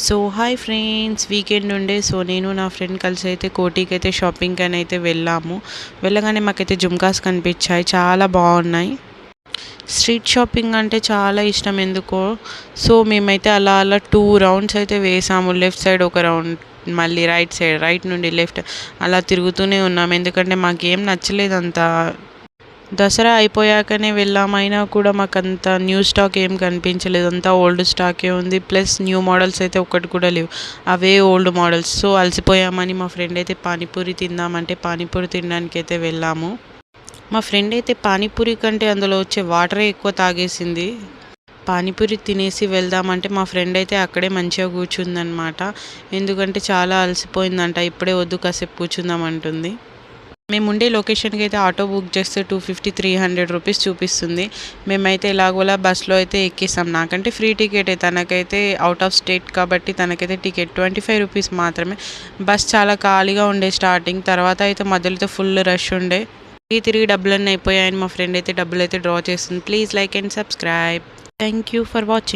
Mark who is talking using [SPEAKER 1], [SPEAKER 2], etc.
[SPEAKER 1] So hi friends weekend ఉండే so నేను నా ఫ్రెండ్ కలిసి అయితే కోటికి అయితే షాపింగ్ అని అయితే వెళ్ళాము. వెళ్ళగానే మాకైతే జుమ్కాస్ కనిపించాయి. చాలా బాగున్నాయి. స్ట్రీట్ షాపింగ్ అంటే చాలా ఇష్టం ఎందుకో? సో మేమైతే అలా అలా టూ రౌండ్స్ అయితే వేసాము. లెఫ్ట్ సైడ్ ఒక రౌండ్ మళ్ళీ రైట్ సైడ్ రైట్ నుండి లెఫ్ట్ అలా తిరుగుతూనే ఉన్నాం. ఎందుకంటే మాకేం నచ్చలేదు అంత దసరా అయిపోయాకనే వెళ్ళామైనా కూడా మాకు అంత న్యూ స్టాక్ ఏం కనిపించలేదు. అంతా ఓల్డ్ స్టాకే ఉంది. ప్లస్ న్యూ మోడల్స్ అయితే ఒక్కటి కూడా లేవు. అవే ఓల్డ్ మోడల్స్. సో అలసిపోయామని మా ఫ్రెండ్ అయితే పానీపూరి తిందామంటే పానీపూరి తినడానికి అయితే వెళ్ళాము. మా ఫ్రెండ్ అయితే పానీపూరి కంటే అందులో వచ్చే వాటరే ఎక్కువ తాగేసింది. పానీపూరి తినేసి వెళ్దామంటే మా ఫ్రెండ్ అయితే అక్కడే మంచిగా కూర్చుందనమాట ఎందుకంటే చాలా అలసిపోయిందంట. ఇప్పుడే వద్దు కాసేపు కూర్చుందామంటుంది మేము ఉండే లొకేషన్కి అయితే ఆటో బుక్ చేస్తే two fifty three hundred rupees చూపిస్తుంది. మేమైతే ఎలాగోలా బస్లో అయితే ఎక్కిస్తాం నాకంటే ఫ్రీ టికెట్ తనకైతే అవుట్ ఆఫ్ స్టేట్ కాబట్టి తనకైతే టికెట్ ట్వంటీ ఫైవ్ రూపీస్ మాత్రమే. బస్ చాలా ఖాళీగా ఉండే స్టార్టింగ్ తర్వాత అయితే మధ్యలో ఫుల్ రష్ ఉండే. తిరిగి తిరిగి డబ్బులన్నీ అయిపోయాయని మా ఫ్రెండ్ అయితే డబ్బులు అయితే డ్రా చేస్తుంది. Please like and subscribe thank you for watching